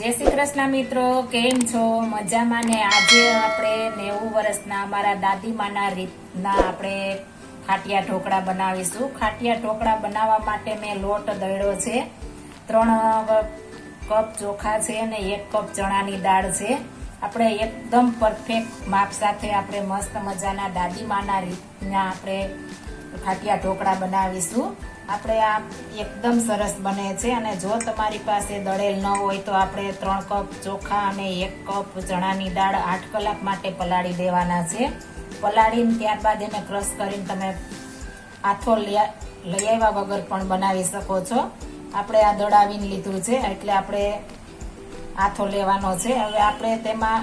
જય શ્રી કૃષ્ણ મિત્રો, કેમ છો? મજામાં ને આજે આપણે નેવું વર્ષના અમારા દાદીમાના રીતના આપણે ખાટિયા ઢોકળા બનાવીશું. ખાટિયા ઢોકળા બનાવવા માટે મેં લોટ દળ્યો છે. ત્રણ કપ ચોખા છે અને એક કપ ચણાની દાળ છે. આપણે એકદમ પરફેક્ટ માપ સાથે આપણે મસ્ત મજાના દાદીમાના રીતના આપણે ખાટિયા ઢોકળા બનાવીશું. આપણે આ એકદમ સરસ બને છે અને જો તમારી પાસે દળેલ ન હોય તો આપણે ત્રણ કપ ચોખા અને એક કપ ચણાની દાળ આઠ કલાક માટે પલાળી દેવાના છે. પલાળીને ત્યારબાદ એને ક્રશ કરીને તમે આથો લઈ આવ્યા વગર પણ બનાવી શકો છો. આપણે આ દળાવીને લીધું છે એટલે આપણે આથો લેવાનો છે. હવે આપણે તેમાં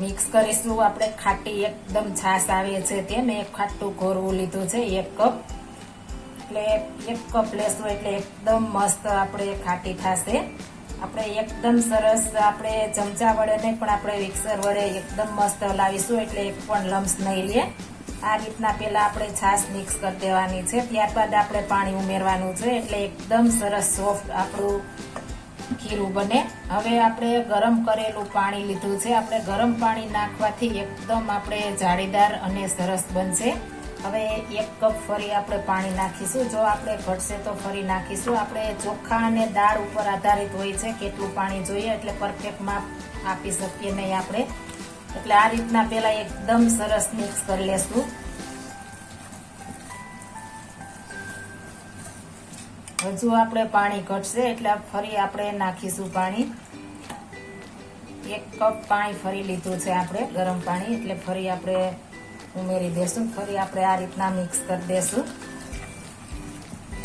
મિક્સ કરીશું. આપણે ખાટી એકદમ છાશ આવે છે તે મેં એક ખાટું ઘોરવું લીધું છે, એક કપ. એટલે એક કપ લેશું એટલે એકદમ મસ્ત આપણે ખાટી થશે. આપણે એકદમ સરસ આપણે ચમચા વડે નહીં પણ આપણે મિક્સર વડે એકદમ મસ્ત લાવીશું એટલે એક પણ લમ્સ નહીં રહે આ રીતના પહેલાં આપણે છાશ મિક્સ કરી દેવાની છે. ત્યારબાદ આપણે પાણી ઉમેરવાનું છે એટલે એકદમ સરસ સોફ્ટ આપણું ખીરું બને. હવે આપણે ગરમ કરેલું પાણી લીધું છે. આપણે ગરમ પાણી નાખવાથી એકદમ આપણે જાળીદાર અને સરસ બનશે. હવે એક કપ ફરી આપણે પાણી નાખીશું. જો આપણે ઘટશે તો ફરી નાખીશું. આપણે ચોખા અને દાળ ઉપર આધારિત હોય છે કેટલું પાણી જોઈએ એટલે પરફેક્ટ માપ આપી શકીએ નહીં આપણે. એટલે આ રીતના પેલા એકદમ સરસ મિક્સ કરી લેશું. હજુ આપણે પાણી ઘટશે એટલે ફરી આપણે નાખીશું પાણી. એક કપ પાણી ફરી લીધું છે આપણે ગરમ પાણી એટલે ફરી આપણે ઉમેરી દેશું. ફરી આપણે આ રીતના મિક્સ કરી દેશું.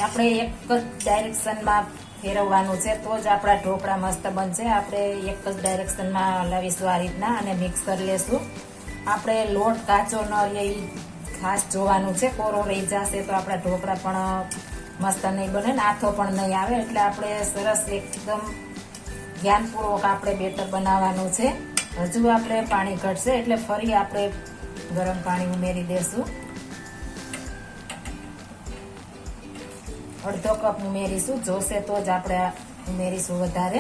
આપણે એક જ ડાયરેક્શનમાં ફેરવવાનું છે, તો જ આપણા ઢોકળા મસ્ત બનશે. આપણે એક જ ડાયરેક્શનમાં હલાવીશું આ રીતના અને મિક્સ કરી લેશું. આપણે લોટ કાચો ન રહે એ ખાસ જોવાનું છે. કોરો રહી જશે તો આપણા ઢોકળા પણ મસ્ત નહીં બને ને આથો પણ નહીં આવે. એટલે આપણે સરસ એકદમ ધ્યાનપૂર્વક આપણે બેટર બનાવવાનું છે. હજુ આપણે પાણી ઘટશે એટલે ફરી આપણે ગરમ પાણી ઉમેરી દેશું. અડધો કપ ઉમેરીશું. જોશે તો જ આપણે ઉમેરીશું વધારે.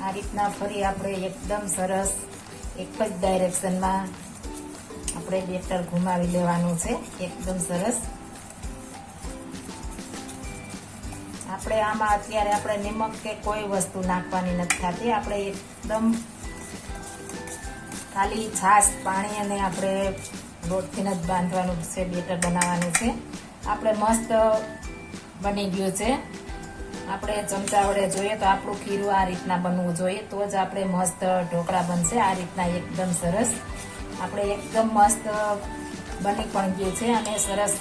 આ રીતના ફરી આપણે એકદમ સરસ, એક જ ડાયરેક્શનમાં આપણે બેટર ઘુમાવી લેવાનું છે. એકદમ સરસ. આપણે આમાં અત્યારે આપણે નિમક કે કોઈ વસ્તુ નાખવાની નથી થતી. આપણે એકદમ ખાલી છાશ, પાણી અને આપણે રોટથીને જ બાંધવાનું છે, બેટર બનાવવાનું છે. આપણે મસ્ત બની ગયું છે. આપણે ચમચા વડે જોઈએ તો આપણું ખીરું આ રીતના બનવું જોઈએ, તો જ આપણે મસ્ત ઢોકળા બનશે. આ રીતના એકદમ સરસ. આપણે એકદમ મસ્ત બની પણ ગયું છે અને સરસ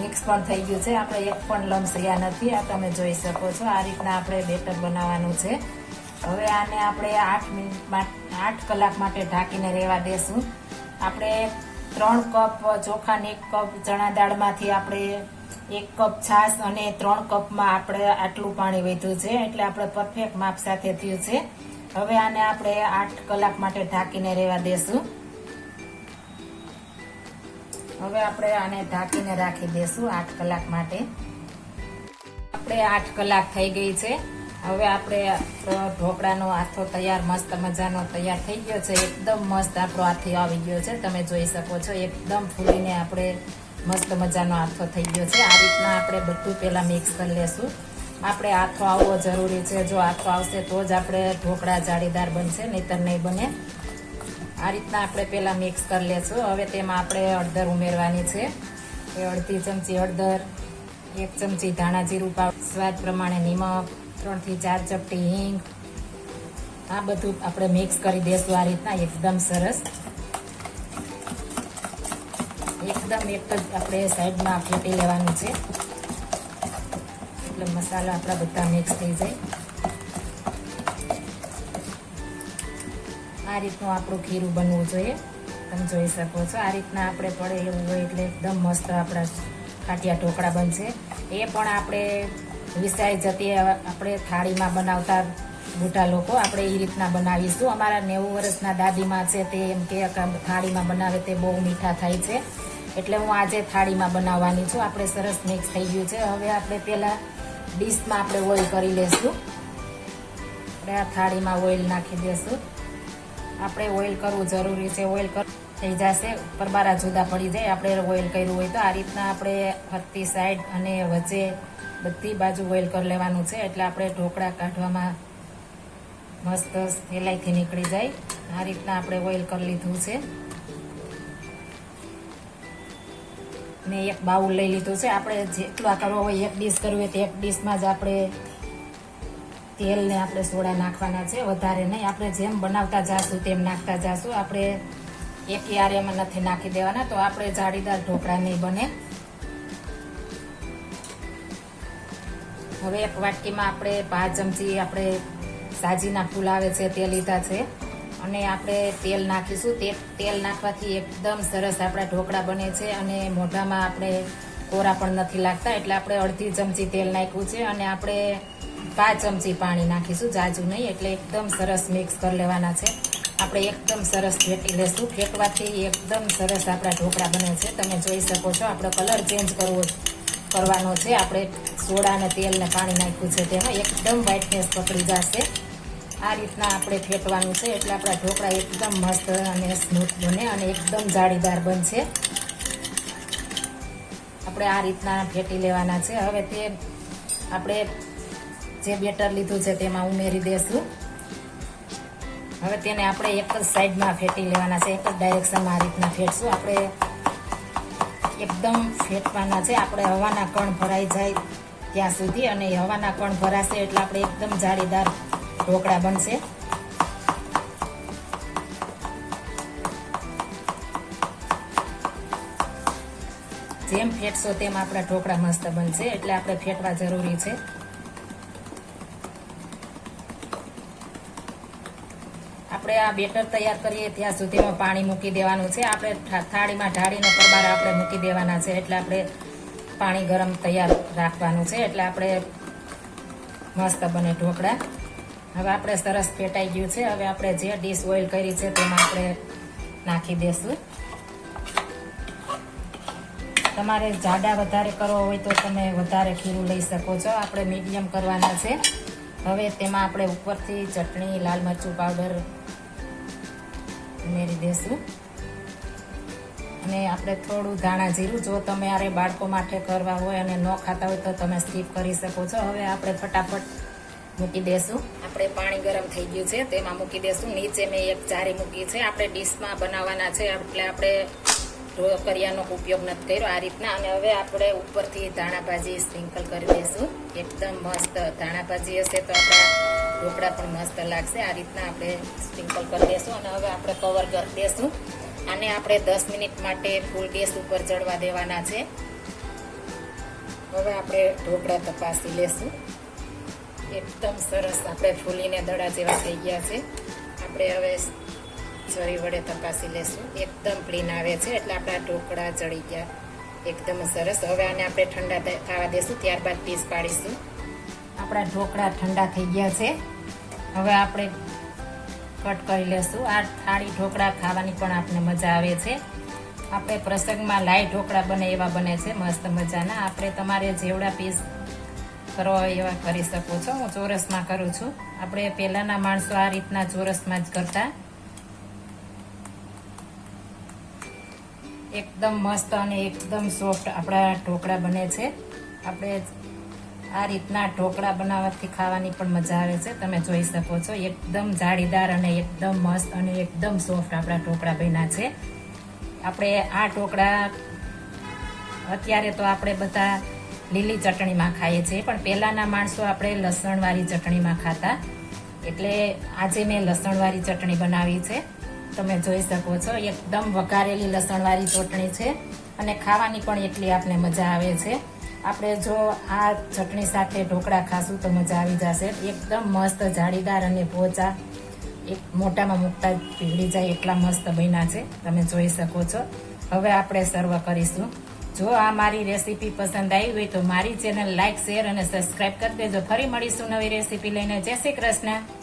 મિક્સ પણ થઈ ગયું છે. આપણે એક પણ લમ્સ રહ્યા નથી. આ તમે જોઈ શકો છો. આ રીતના આપણે બેટર બનાવવાનું છે. હવે આને આપણે આઠ મિનિટ આઠ કલાક માટે ઢાંકીને રહેવા દેશું. આપણે ત્રણ કપ ચોખાને એક કપ ચણા દાળમાંથી આપણે એક કપ છાશ અને ત્રણ કપમાં આપણે આટલું પાણી વધ્યું છે. એટલે આપણે પરફેક્ટ માપ સાથે થયું છે. હવે આને આપણે આઠ કલાક માટે ઢાંકીને રહેવા દેશું. હવે આપણે આને ઢાંકીને રાખી દેશું આઠ કલાક માટે. આપણે આઠ કલાક થઈ ગઈ છે. હવે આપણે ઢોકળાનો આથો તૈયાર, મસ્ત મજાનો તૈયાર થઈ ગયો છે. એકદમ મસ્ત આપણો આથી આવી ગયો છે. તમે જોઈ શકો છો, એકદમ ફૂલીને આપણે મસ્ત મજાનો આથો થઈ ગયો છે. આ રીતના આપણે બધું પહેલાં મિક્સ કરી લેશું. આપણે આથો આવવો જરૂરી છે. જો આથો આવશે તો જ આપણે ઢોકળા જાળીદાર બનશે, નહીતર નહીં બને. આ રીતના આપણે પહેલાં મિક્સ કરી લેશું. હવે તેમાં આપણે હળદર ઉમેરવાની છે. અડધી ચમચી હળદર, એક ચમચી ધાણા જીરું પાવ સ્વાદ પ્રમાણે નિમક ત્રણથી ચાર ચપટી હિંગ. આ બધું આપણે મિક્સ કરી દેશું આ રીતના, એકદમ સરસ. એકદમ એક જ આપણે સાઈડમાં ફેટી લેવાનું છે. એટલે મસાલા આપણા બધા મિક્સ થઈ જાય. આ રીતનું આપણું ખીરું બનવું જોઈએ. તમે જોઈ શકો છો, આ રીતના આપણે પડે એવું હોય એટલે એકદમ મસ્ત આપણા ખાટિયા ઢોકળા બનશે. એ પણ આપણે વિસાઈ જતી આપણે થાળીમાં બનાવતા મોટા લોકો આપણે એ રીતના બનાવીશું. અમારા નેવું વર્ષના દાદીમાં છે તે એમ કે થાળીમાં બનાવે તે બહુ મીઠા થાય છે. એટલે હું આજે થાળીમાં બનાવવાની છું. આપણે સરસ મિક્સ થઈ ગયું છે. હવે આપણે પહેલાં ડીશમાં આપણે ઓઇલ કરી લેશું. આપણે આ થાળીમાં ઓઇલ નાખી દઈશું આપણે ઓઇલ કરવું જરૂરી છે. ઓઇલ કર થઈ જશે. પરબારા જુદા પડી જાય. આપણે ઓઇલ કર્યું હોય તો આ રીતના આપણે ફરતી સાઈડ અને વચ્ચે બધી બાજુ ઓઇલ કરી લેવાનું છે એટલે આપણે ઢોકળા કાઢવામાં મસ્ત સહેલાઈથી નીકળી જાય. આ રીતના આપણે ઓઇલ કરી લીધું છે. ને એક બાઉલ લઈ લીધું છે. આપણે જેટલા કરવો હોય એક ડીશ કરવી હોય તો એક ડીશમાં જ આપણે તેલને આપણે સોડા નાખવાના છે. વધારે નહીં. આપણે જેમ બનાવતા જાશું તેમ નાખતા જાશું. આપણે એક યારેમાં નથી નાખી દેવાના. તો આપણે જાળીદાર ઢોકળા નહીં બને. હવે એક વાટકીમાં આપણે પાંચ ચમચી આપણે સાજીના ફૂલ આવે છે તે લીધા છે. અને આપણે તેલ નાખીશું. તે તેલ નાખવાથી એકદમ સરસ આપણા ઢોકળા બને છે અને મોઢામાં આપણે કોરા પણ નથી લાગતા. એટલે આપણે અડધી ચમચી તેલ નાખ્યું છે અને આપણે પાંચ ચમચી પાણી નાખીશું. જાજુ નહીં, એટલે એકદમ સરસ મિક્સ કરી લેવાના છે. આપણે એકદમ સરસ ફેંકી લેશું. ફેંકવાથી એકદમ સરસ આપણા ઢોકળા બને છે. તમે જોઈ શકો છો, આપણો કલર ચેન્જ કરવો કરવાનો છે. આપણે સોડા અને તેલ ને પાણી નાખ્યું છે તેમાં એકદમ વ્હાઇટનેસ પકડી જશે. આ રીતના આપણે ફેટવાનું છે એટલે આપણા ઢોકળા એકદમ મસ્ત અને સ્મૂથ બને અને એકદમ જાળીદાર બનશે. આપણે આ રીતના ફેટી લેવાના છે. હવે તે આપણે જે બેટર લીધું છે તેમાં ઉમેરી દેશું. હવે તેને આપણે એક જ સાઈડમાં ફેટી લેવાના છે, એક જ ડાયરેક્શનમાં આ રીતના ફેટશું. આપણે એકદમ ફેટવાના છે. આપણે હવાના કણ ભરાઈ જાય ત્યાં સુધી અને હવાના કણ ભરાશે એટલે આપણે એકદમ જાળીદાર ઢોકળા બનશે. જેમ ફેટશો તેમ આપણા ઢોકળા મસ્ત બનશે એટલે આપણે ફેટવા જરૂરી છે. આપણે આ બેટર તૈયાર કરીએ ત્યાં સુધીમાં પાણી મૂકી દેવાનું છે. આપણે થાળીમાં ઢાળીને પરબાર આપણે મૂકી દેવાના છે એટલે આપણે પાણી ગરમ તૈયાર રાખવાનું છે, એટલે આપણે મસ્ત બને ઢોકળા. હવે આપણે સરસ પેટાઈ ગયું છે, હવે આપણે જે ડીશ ઓઇલ કરી છે તેમાં આપણે નાખી દેશું. તમારે જાડા વધારે કરવો હોય તો તમે વધારે ખીરું લઈ શકો છો, આપણે મીડિયમ કરવાના છે. હવે તેમાં આપણે ઉપરથી ચટણી, લાલ મરચું પાવડર ઉમેરી દેશું. અને આપણે થોડું ધાણા જીરું, જો તમે આરે બાળકો માટે કરવા હોય અને ન ખાતા હોય તો તમે સ્કીપ કરી શકો છો. હવે આપણે ફટાફટ મૂકી દેશું. આપણે પાણી ગરમ થઈ ગયું છે, તેમાં મૂકી દેશું. નીચે મેં એક ચારી મૂકી છે. આપણે ડીશમાં બનાવવાના છે, એટલે આપણે ઢોકરિયાનો ઉપયોગ નથી કર્યો આ રીતના. અને હવે આપણે ઉપરથી ધાણાભાજી સ્પ્રિંકલ કરી દઈશું એકદમ મસ્ત ધાણાભાજી હશે તો આપણા ઢોકળા પણ મસ્ત લાગશે. આ રીતના આપણે સ્પ્રિંકલ કરી દઈશું અને હવે આપણે કવર કરી દઈશું આને આપણે દસ મિનિટ માટે ફૂલ ગેસ ઉપર ચડવા દેવાના છે. હવે આપણે ઢોકળા તપાસી લેશું. એકદમ સરસ આપણે ફૂલીને દડા જેવા થઈ ગયા છે. આપણે હવે છરી વડે તપાસી લેશું. એકદમ ક્લીન આવે છે, એટલે આપણા ઢોકળા ચડી ગયા. એકદમ સરસ. હવે આને આપણે ઠંડા થવા દેશું, ત્યારબાદ પીસ પાડીશું. આપણા ઢોકળા ઠંડા થઈ ગયા છે. હવે આપણે કટ કરી લેશું. આ થાળી ઢોકળા ખાવાની પણ આપણને મજા આવે છે. આપણે પ્રસંગમાં લાઈ ઢોકળા બને એવા બને છે, મસ્ત મજાના. આપણે તમારે જેવડા પીસ કરવા હોય એવા કરી શકો છો. હું ચોરસમાં કરું છું. આપણે પહેલાંના માણસો આ રીતના ચોરસમાં જ કરતા. એકદમ મસ્ત અને એકદમ સોફ્ટ આપણા ઢોકળા બને છે. આપણે આ રીતના ઢોકળા બનાવવાથી ખાવાની પણ મજા આવે છે. તમે જોઈ શકો છો, એકદમ જાળીદાર અને એકદમ મસ્ત અને એકદમ સોફ્ટ આપણા ઢોકળા બન્યા છે. આપણે આ ઢોકળા અત્યારે તો આપણે બધા લીલી ચટણીમાં ખાઈએ છીએ, પણ પહેલાંના માણસો આપણે લસણવાળી ચટણીમાં ખાતા. એટલે આજે મેં લસણવાળી ચટણી બનાવી છે. તમે જોઈ શકો છો, એકદમ વઘારેલી લસણવાળી ચટણી છે અને ખાવાની પણ એટલી આપને મજા આવે છે. આપણે જો આ ચટણી સાથે ઢોકળા ખાશું તો મજા આવી જશે. એકદમ મસ્ત જાળીદાર અને પોચા. એક મોટામાં મૂકતા પીગળી જાય એટલા મસ્ત બન્યા છે. તમે જોઈ શકો છો. હવે આપણે સર્વ કરીશું. જો આ મારી રેસીપી પસંદ આવી હોય તો મારી ચેનલ લાઇક શેર અને સબસ્ક્રાઇબ કરી દેજો. ફરી મળીશું નવી રેસીપી લઈને. જય શ્રી કૃષ્ણ.